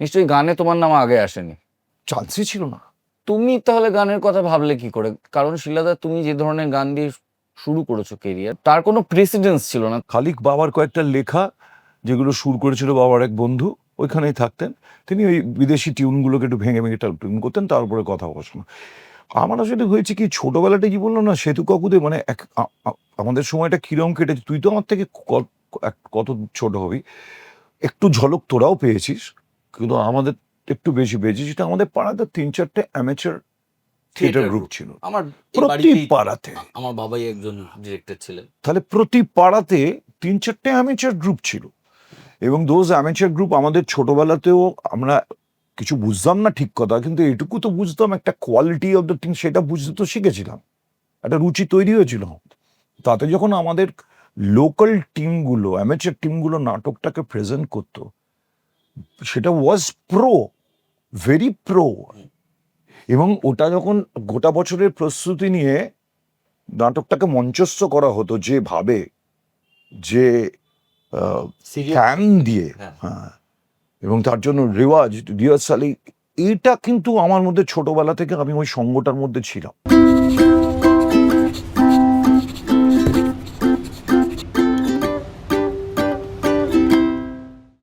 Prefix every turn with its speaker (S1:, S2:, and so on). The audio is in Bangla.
S1: নিশ্চয়ই গানে তোমার নাম আগে আসেনি।
S2: চান্সই ছিল না।
S1: তুমি তাহলে গানের কথা ভাবলে কি করে? কারণ শিলাদা তুমি যে ধরনের গান দিয়ে শুরু করেছ কেরিয়ার তার কোনো প্রেসিডেন্স ছিল না।
S2: খালিক বাবার কয়েকটা লেখা যেগুলো সুর করেছিল বাবার এক বন্ধু ওইখানেই থাকতেন। তিনি ওই বিদেশি টিউনগুলোকে একটু ভেঙে ভেঙে টিউন করতেন তার উপরে কথা বসানো আমার আসলে হয়েছে কি ছোটোবেলাটা কি বলল না সেতু কাকুদে মানে এক আমাদের সময়টা কিরম কেটেছে তুই তো আমার থেকে কত ছোট হবি। একটু ঝলক তোরাও পেয়েছিস। কিন্তু আমাদের একটু বেশি পেয়েছিস সেটা আমাদের পাড়াতে তিন চারটে অ্যামেচার থিয়েটার গ্রুপ ছিল।
S3: আমার
S2: প্রতি পাড়াতে।
S3: আমার বাবাই একজন ডিরেক্টর ছিলেন।
S2: তাহলে প্রতি পাড়াতে তিন চারটে অ্যামেচার গ্রুপ ছিল। এবং দোজ অ্যামেচার গ্রুপ আমাদের ছোটবেলাতেও আমরা কিছু বুঝতাম না ঠিক কথা কিন্তু এটুকু তো বুঝতাম একটা কোয়ালিটি অফ দ্য থিং সেটা বুঝতে তো শিখেছিলাম। একটা রুচি তৈরি হয়েছিল। তাতে যখন আমাদের লোকাল টিমগুলো অ্যামেচার টিমগুলো নাটকটাকে প্রেজেন্ট করতো সেটা ওয়াজ প্রো ভেরি প্রো এবং ওটা যখন গোটা বছরের প্রস্তুতি নিয়ে নাটকটাকে মঞ্চস্থ করা হতো যেভাবে যে ক্যান দিয়ে
S3: হ্যাঁ।
S2: হ্যাঁ। এবং তার জন্য রেওয়াজ রিহার্সালি এটা কিন্তু আমার মধ্যে ছোটবেলা থেকে আমি ওই সঙ্গটার মধ্যে ছিলাম।